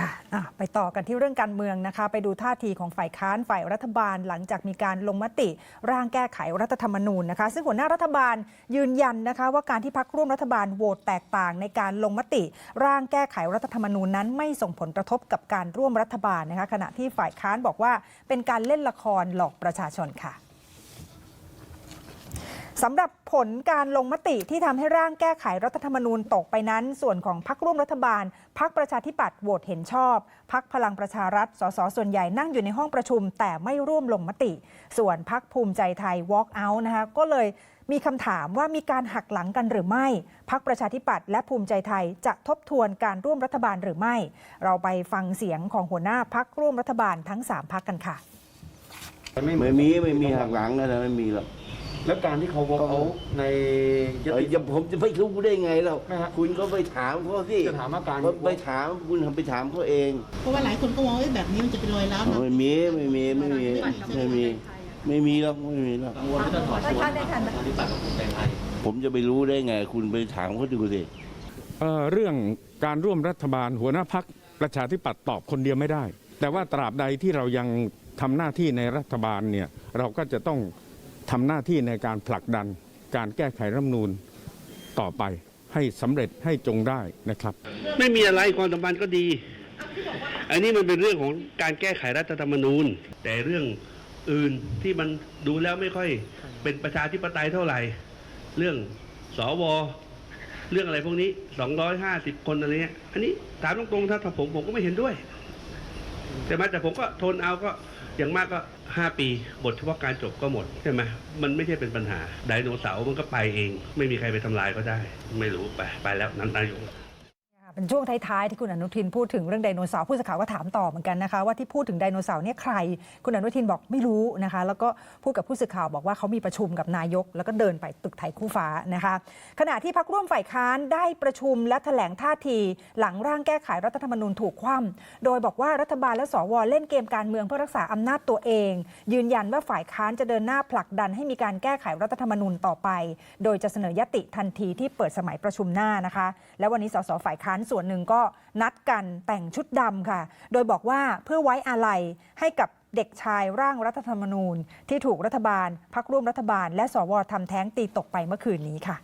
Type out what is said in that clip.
ค่ะไปต่อกันที่เรื่องการเมืองนะคะ ไปดูท่าทีของฝ่ายค้านฝ่ายรัฐบาล หลังจากมีการลงมติร่างแก้ไขรัฐธรรมนูญนะคะ ซึ่งหัวหน้ารัฐบาลยืนยันนะคะว่าการที่พักร่วมรัฐบาลโหวตแตกต่างในการลงมติ ร่างแก้ไขรัฐธรรมนูญนั้น ไม่ส่งผลกระทบกับการร่วมรัฐบาลนะคะ ขณะที่ฝ่ายค้านบอกว่าเป็นการเล่นละครหลอกประชาชนค่ะ สำหรับผลการลงมติที่ทำให้ร่างแก้ไขรัฐธรรมนูญตกไปนั้น ส่วนของพักร่วมรัฐบาล พักประชาธิปัตย์โหวตเห็นชอบ พักพลังประชารัฐ สสส่วนใหญ่นั่งอยู่ในห้องประชุม แต่ไม่ร่วมลงมติ ส่วนพักภูมิใจไทย walk out นะคะก็เลยมีคำถามว่ามีการหักหลังกันหรือไม่ พักประชาธิปัตย์และภูมิใจไทยจะทบทวนการร่วมรัฐบาลหรือไม่ เราไปฟังเสียงของหัวหน้าพักร่วมรัฐบาลทั้งสามพักกันค่ะไม่ไม่มีไม่มีหักหลังนะไม่มีหรอก แล้วการที่เขาวอล์กเอาในยเอ้ยติ จะผมจะไม่รู้ได้ไงเราไม่ฮะคุณก็ไปถามเขาสิจะถามว่าการ ไปถามคุณทำไปถามเขาเองเพราะว่าหลายคนก็มองว่าเอ้ยแบบนี้มันจะเป็นรอยร้าวทางไม่มีไม่มีไม่มีไม่มีไม่มีหรอกไม่มีหรอก กังวลที่จะถอดสวนปฏิบัติกับภูมิใจไทย ผมจะไปรู้ได้ไง คุณไปถามเขาดูสิ เอ่อเรื่องการร่วมรัฐบาลหัวหน้าพักประชาธิปัตย์ตอบคนเดียวไม่ได้ แต่ว่าตราบใดที่เรายังทำหน้าที่ในรัฐบาลเนี่ยเราก็จะต้อง ทำหน้าที่ในการผลักดันการแก้ไขรัฐธรรมนูญต่อไปให้สำเร็จให้จงได้นะครับ ไม่มีอะไรความสัมพันธ์ก็ดี อันนี้มันเป็นเรื่องของการแก้ไขรัฐธรรมนูญ แต่เรื่องอื่นที่มันดูแล้วไม่ค่อยเป็นประชาธิปไตยเท่าไหร่ เรื่องสวเรื่องอะไรพวกนี้ 250 คนอะไรเงี้ยอันนี้ถามตรงๆถ้าถ้าผมผมก็ไม่เห็นด้วย แต่มาแต่ผมก็ทนเอาก็อย่างมากก็ 5 ปี บทเฉพาะการจบก็หมดใช่ไหมมันไม่ใช่เป็นปัญหาไดโนเสาร์มันก็ไปเอง ไม่มีใครไปทำลายก็ได้ ไม่รู้ไปไปแล้วนั้นนายก ช่วงท้ายๆที่คุณอนุทินพูดถึงเรื่องไดโนเสาร์ผู้สื่อข่าวก็ถามต่อเหมือนกันนะคะว่าที่พูดถึงไดโนเสาร์เนี่ยใคร คุณอนุทินบอกไม่รู้นะคะ แล้วก็พูดกับผู้สื่อข่าวบอกว่าเขามีประชุมกับนายก แล้วก็เดินไปตึกไทยคู่ฟ้านะคะ ขณะที่พักร่วมฝ่ายค้านได้ประชุมและแถลงท่าทีหลังร่างแก้ไขรัฐธรรมนูญถูกคว่ำโดยบอกว่ารัฐบาลและสวเล่นเกมการเมืองเพื่อรักษาอำนาจตัวเอง ยืนยันว่าฝ่ายค้านจะเดินหน้าผลักดันให้มีการแก้ไขรัฐธรรมนูญต่อไป โดยจะเสนอยติทันทีที่เปิดสมัยประชุมหน้านะคะ และวันนี้สสฝ่ายค้านส่วนหนึ่งก็นัดกันแต่งชุดดำค่ะ โดยบอกว่าเพื่อไว้อาลัยให้กับเด็กชายร่างรัฐธรรมนูญ ที่ถูกรัฐบาล พักร่วมรัฐบาล และสวทำแท้งตีตกไปเมื่อคืนนี้ค่ะ